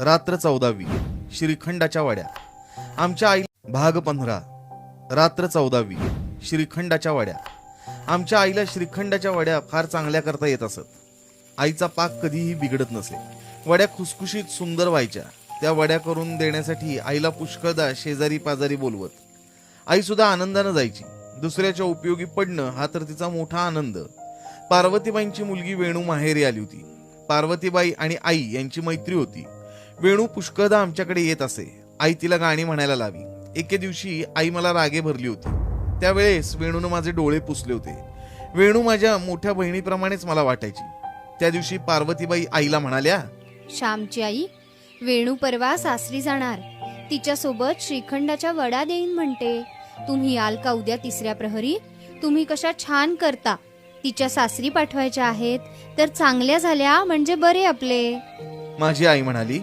रात्र चौदावी श्रीखंडाच्या वड्या. आमच्या आई भाग पंधरा. रात्र चौदावी श्रीखंडाच्या वड्या. आमच्या आईला श्रीखंडाच्या वड्या फार चांगल्या करता येत असत. आईचा पाक कधीही बिघडत नसे. वड्या खुसखुशीत सुंदर व्हायच्या. त्या वड्या करून देण्यासाठी आईला पुष्कळदा शेजारी पाजारी बोलवत. आई सुद्धा आनंदानं जायची. दुसऱ्याच्या उपयोगी पडणं हा तर तिचा मोठा आनंद. पार्वतीबाईंची मुलगी वेणू माहेरी आली होती. पार्वतीबाई आणि आई यांची मैत्री होती. वेणू पुष्कळदा आमच्याकडे येत असे. आई तिला गाणी म्हणायला लावी. एके दिवशी आई मला रागे भरली होती. त्यावेळेस वेणूनं माझे डोळे पुसले होते. वेणू माझ्या मोठ्या बहिणीप्रमाणेच मला वाटायची. त्या दिवशी पार्वतीबाई आईला म्हणाल्या श्यामची आई वेणू परवा सासरी जाणार. तिच्यासोबत श्रीखंडाच्या वडा देईन म्हणते. तुम्ही याल का उद्या तिसऱ्या प्रहरी? तुम्ही कशा छान करता. तिच्या सासरी पाठवायच्या आहेत तर चांगल्या झाल्या म्हणजे बरे आपले. माझी आई म्हणाली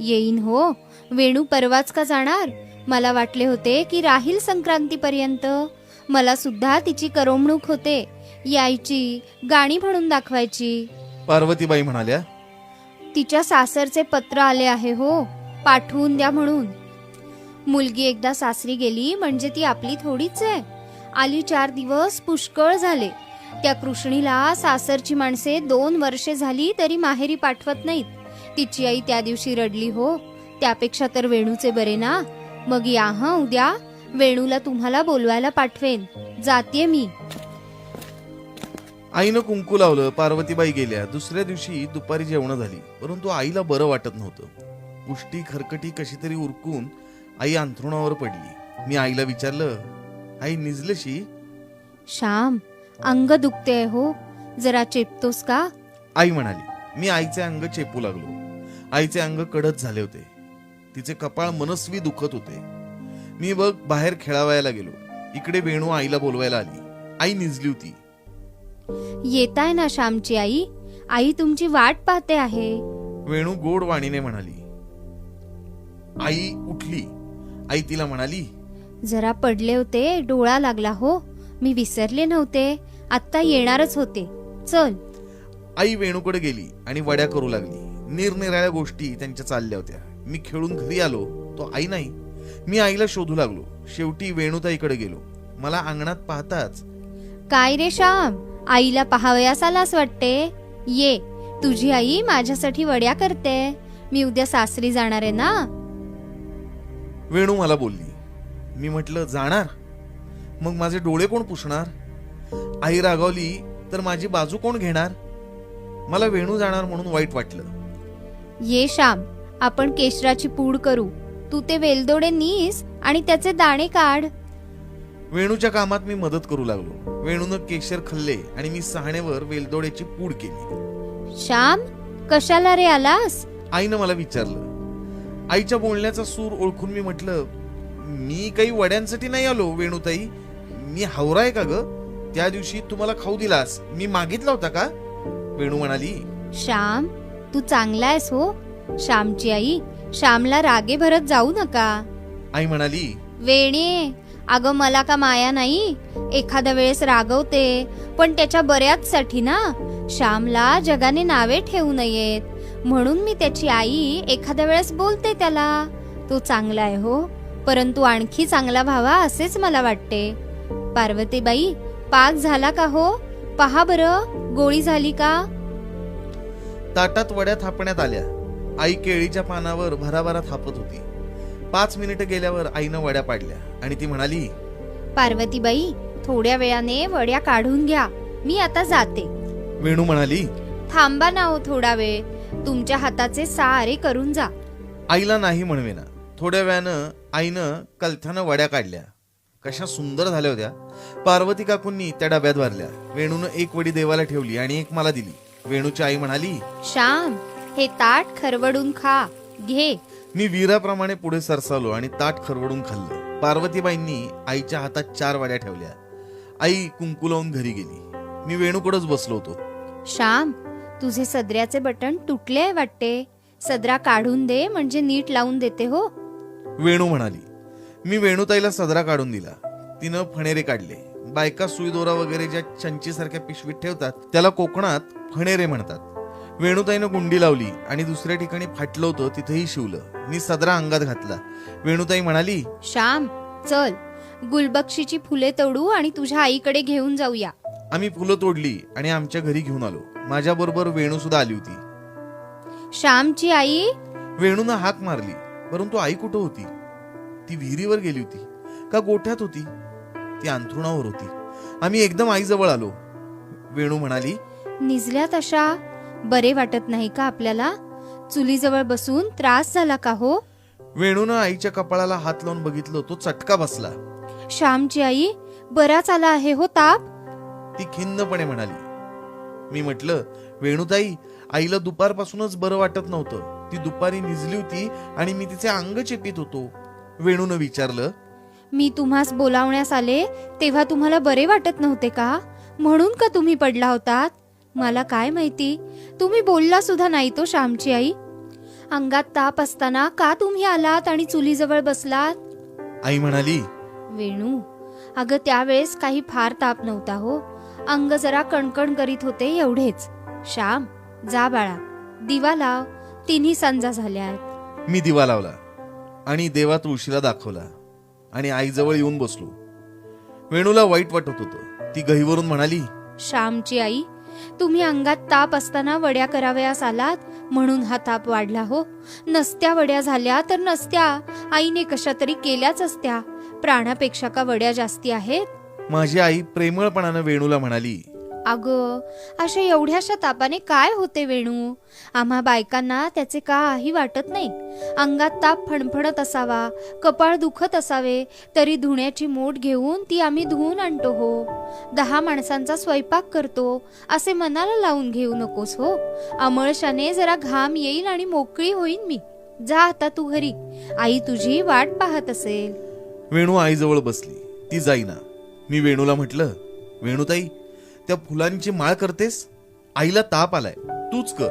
येईन हो. वेणू परवाच का जाणार? मला वाटले होते की राहील संक्रांतीपर्यंत. मला सुद्धा तिची करमणूक होते. यायची गाणी म्हणून दाखवायची. पार्वतीबाई म्हणाल्या तिच्या सासरचे पत्र आले आहे हो. पाठवून द्या म्हणून. मुलगी एकदा सासरी गेली म्हणजे ती आपली थोडीच आहे. आली चार दिवस पुष्कळ झाले. त्या कृष्णीला सासरची माणसे दोन वर्षे झाली तरी माहेरी पाठवत नाहीत. तिची आई त्या दिवशी रडली हो त्यापेक्षा तर वेणूचे बरे ना. मग या हं उद्या. वेणूला तुम्हाला बोलवायला पाठवेन. जाते मी. आईनं कुंकू लावलं पार्वतीबाई गेल्या. दुसऱ्या दिवशी दुपारी जेवण झाली. परंतु आईला बरं वाटत नव्हतं. उष्टी खरकटी कशी तरी उरकून आई अंथरुणावर पडली. मी आईला विचारलं आई निजलशी? श्याम अंग दुखते हो. जरा चेपतोस का? आई म्हणाली. मी आईचे अंग चेपू लागलो. आईचे अंग कडत झाले होते. तिचे कपाळ मनस्वी दुखत होते. मी बघ बाहेर खेळावायला गेलो. इकडे वेणू आईला बोलवायला आली. आई निजली होती. येताय ना श्यामची आई? आई तुमची वाट पाहते आहे. वेणू गोड वाणीने म्हणाली. आई उठली. आई तिला म्हणाली जरा पडले होते डोळा लागला हो. मी विसरले नव्हते. आत्ता येणारच होते. चल. आई वेणूकडे गेली आणि वड्या करू लागली. निरनिराळ्या गोष्टी त्यांच्या चालल्या होत्या. मी खेळून घरी आलो तो आई नाही. मी आईला शोधू लागलो. शेवटी वेणूताईकडे गेलो. मला अंगणात पाहताच काय रे श्याम? आईला पहावयास आलास वाटते? ये तुझी आई माझ्यासाठी वड्या करते. मी उद्या सासरी जाणार आहे ना? वेणू मला बोलली. मी म्हटलं जाणार. मग माझे डोळे कोण पुसणार? आई रागावली तर माझी बाजू कोण घेणार? मला वेणू जाणार म्हणून वाईट वाटलं. ये श्याम आपण केशराची पूड करू. तू ते वेलदोडे नीस आणि त्याचे दाणे काढ. वेणूच्या कामात मी मदत करू लागलो. वेणूनं केशर खाल्ले आणि मी सहाणेवर वेलदोड्याची पूड केली. श्याम कशाला रे आलास? आईनं मला विचारलं. आईच्या बोलण्याचा सूर ओळखून मी म्हटलं मी काही वड्यांसाठी नाही आलो वेणूताई. मी हावराय का ग? त्या दिवशी तुम्हाला खाऊ दिलास. मी मागितला होता का? वेणू म्हणाली श्याम तू चांगला आहेस हो. श्यामची आई श्यामला रागे भरत जाऊ नका. आई म्हणाली वेणे अगं मला का माया नाही? एखाद्या वेळेस रागवते पण त्याच्या बऱ्याच साठी ना श्यामला जगाने नावे ठेवू नयेत. म्हणून मी त्याची आई एखाद्या वेळेस बोलते त्याला. तो चांगला आहे हो परंतु आणखी चांगला व्हावा असेच मला वाटते. पार्वतीबाई पाक झाला का हो? पहा बरं गोळी झाली का? ताटात वड्या थापण्यात आल्या. आई केळीच्या पानावर भराभरा थापत होती. पाच मिनिटं गेल्यावर आईनं वड्या पाडल्या आणि ती म्हणाली पार्वतीबाई थोड्या वेळाने वड्या काढून घ्या. मी आता जाते. वेणू म्हणाली थांबा ना हो थोडा वेळ. तुमच्या हाताचे सारे करून जा. आईला नाही म्हणवेना. थोड्या वेळानं आईनं कलथानं वड्या काढल्या. कशा सुंदर झाल्या होत्या. पार्वती काकूंनी त्या डब्यात भरल्या. वेणूनं एक वडी देवाला ठेवली आणि एक मला दिली. वेणूची आई म्हणाली श्याम हे ताट खरवडून खा घे. मी वीराप्रमाणे पुढे सरसावलो आणि ताट खरवडून खाल्लं. पार्वतीबाईंनी आईच्या हातात चार वड्या ठेवल्या. आई कुंकू लावून घरी गेली. मी वेणूकडेच बसलो होतो. श्याम तुझे सदऱ्याचे बटन तुटले आहे वाटते. सदरा काढून दे म्हणजे नीट लावून देते हो. वेणू म्हणाली मी वेणूताईला सदरा काढून दिला. तिनं फणेरे काढले. बायका सुई दोरा वगैरे ज्या चंचीसारख्या पिशवीत ठेवतात त्याला कोकणात फणेरे म्हणतात. वेणुताईनं गुंडी लावली आणि दुसऱ्या ठिकाणी फाटलं होतं तिथेही शिवलं. मी सदरा अंगात घातला. वेणुताई म्हणाली श्याम चल. गुलबक्षीची फुले तोडू आणि तुझ्या आईकडे घेऊन जाऊया. आम्ही फुलं तोडली आणि आमच्या घरी घेऊन आलो. माझ्या बरोबर वेणू सुद्धा आली होती. श्यामची आई? वेणूनं हाक मारली परंतु आई कुठं होती? ती विहिरीवर गेली होती. का गोठ्यात होती? ती अंथरुणावर होती. आम्ही एकदम आईजवळ आलो. वेणू म्हणाली निजल्या तशा बरे वाटत नाही का आपल्याला? चुलीजवळ बसून त्रास झाला का हो? वेणूनं आईच्या कपाळाला हात लावून बघितलं तो चटका बसला. श्यामची आई बराच आला आहे हो ताप? ती खिन्नपणे म्हणाली. मी म्हटलं वेणुताई आईला दुपारपासूनच बरं वाटत नव्हतं. ती दुपारी निजली होती आणि मी तिचे अंग चेपीत होतो. वेणूनं विचारलं मी तुम्हास बोलावण्यास आले तेव्हा तुम्हाला बरे वाटत नव्हते का? म्हणून का तुम्ही पडला होतात? मला काय माहिती? तुम्ही बोलला सुद्धा नाही तो श्यामची आई. अंगात ताप असताना का तुम्ही आलात आणि चुलीजवळ बसलात? आई म्हणाली वेणू अगं त्यावेळेस काही फार ताप नव्हता हो. अंग जरा कणकण करीत होते एवढेच. श्याम जा बाळा. दिवा लाव. तिन्ही सांजा झाल्या आहेत मी दिवा लावला आणि देवा तुळशीला दाखवला आणि आईजवळ येऊन बसलो. वेणूला वाईट वाटत होतं. ती गहीवरून म्हणाली श्यामची आई तुम्ही अंगात ताप असताना वड्या करावयास आलात म्हणून हा ताप वाढला हो. नसत्या वड्या झाल्या तर नसत्या आईने कशा तरी केल्याच असत्या. प्राणापेक्षा का वड्या जास्ती आहेत? माझी आई प्रेमळपणानं वेणूला म्हणाली अगं अशा एवढ्याशा तापाने काय होते वेणू? आम्हा बायकांना त्याचे काही वाटत नाही. अंगात ताप फणफणत असावा कपाळ दुखत असावे तरी धुण्याची मोठ घेऊन ती आम्ही धुवून आणतो हो. दहा माणसांचा स्वयंपाक करतो असे मनाला लावून घेऊ नकोस हो. अमळशाने जरा घाम येईल आणि मोकळी होईन मी. जा आता तू घरी. आई तुझी वाट पाहत असेल. वेणू आईजवळ बसली. ती जाईना. मी वेणूला म्हटलं वेणूताई त्या फुलांची माळ करतेस? आईला ताप आलाय. तूच कर.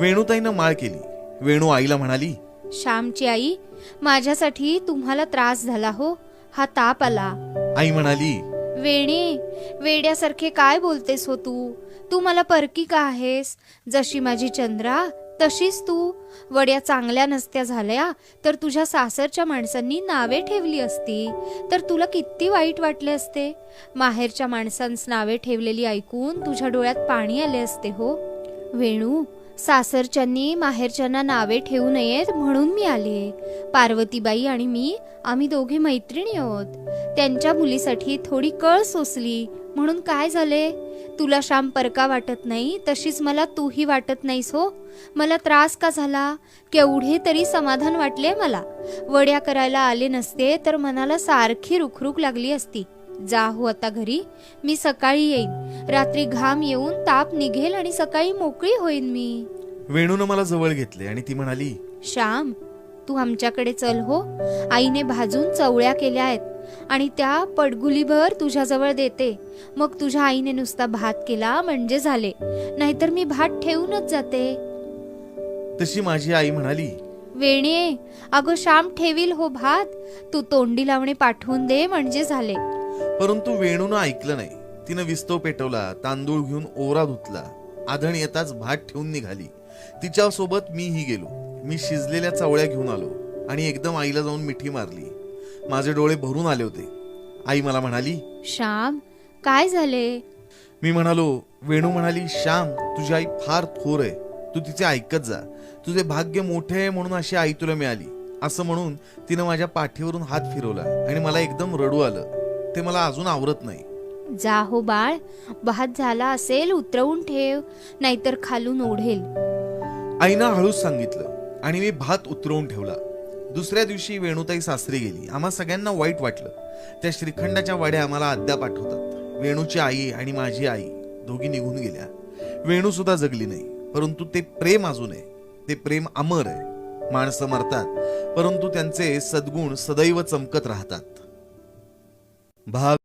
वेणूताईनं माळ केली. वेणू आईला म्हणाली श्यामची आई माझ्यासाठी तुम्हाला त्रास झाला हो. हा ताप आला. आई म्हणाली वेणे वेड्यासारखे काय बोलतेस हो तू? तू मला परकी का आहेस? जशी माझी चंद्रा तशीच तू. वड्या चांगल्या नसत्या झाल्या तर तुझ्या सासरच्या माणसांनी नावे ठेवली असती. तर तुला किती वाईट वाटले असते? माहेरच्या माणसांस नावे ठेवलेली ऐकून तुझ्या डोळ्यात पाणी आले असते हो. वेणू सासरच्यांनी माहेरच्यांना नावे ठेवू नयेत म्हणून मी आले पार्वतीबाई आणि मी आम्ही दोघे मैत्रिणी आहोत. त्यांच्या मुलीसाठी थोडी कळ सोसली. म्हणून काय झाले? तुला श्याम परका वाटत नाही तशीच मला तूही वाटत नाहीस हो. मला त्रास का झाला? केवढे तरी समाधान वाटले मला. वड्या करायला आले नसते तर मनाला सारखी रुखरुख लागली असती. जा हो आता घरी. मी सकाळी येईन. रात्री घाम येऊन ताप निघेल आणि सकाळी मोकळी होईन मी. वेणूनं मला जवळ घेतले आणि ती म्हणाली श्याम तू आमच्याकडे चल हो. आईने भाजून चवळ्या केल्या आहेत आणि त्या पडगुलीभर तुझ्याजवळ देते. मग तुझ्या आईने नुसता भात केला म्हणजे झाले. नाहीतर मी भात ठेवूनच जाते. तशी माझी आई म्हणाली वेणे अगं श्याम ठेवील हो भात. तू तोंडी लावणे पाठवून दे म्हणजे झाले. परंतु वेणूनं ऐकलं नाही. तिनं विस्तव पेटवला तांदूळ घेऊन ओरा धुतला आधण येताच भात ठेवून निघाली. तिच्या सोबत मीही गेलो. मी शिजलेल्या चवळ्या घेऊन आलो आणि एकदम आईला जाऊन मिठी मारली. माझे डोळे भरून आले होते. आई मला म्हणाली श्याम काय झाले? मी म्हणालो वेणू म्हणाली श्याम तुझी आई फार थोर आहे. तू तिचे ऐकत जा. तुझे भाग्य मोठे आहे म्हणून अशी आई तुला मिळाली. असं म्हणून तिनं माझ्या पाठीवरून हात फिरवला आणि मला एकदम रडू आलं. ते मला अजून आवरत नाही. जा हो बाळ भात झाला असेल उतरवून ठेव नाहीतर खालून ओढेल. आईनं हळूच सांगितलं आणि मी भात उतरवून ठेवला. दुसऱ्या दिवशी वेणुताई सासरी गेली. आम्हा सगळ्यांना वाईट वाटलं. त्या श्रीखंडाच्या वाड्या आम्हाला अद्याप आठवतात. वेणूची आई आणि माझी आई दोघी निघून गेल्या. वेणू सुद्धा जगली नाही. परंतु ते प्रेम अजून आहे. ते प्रेम अमर आहे. माणसं मरतात. परंतु त्यांचे सद्गुण सदैव चमकत राहतात. भाग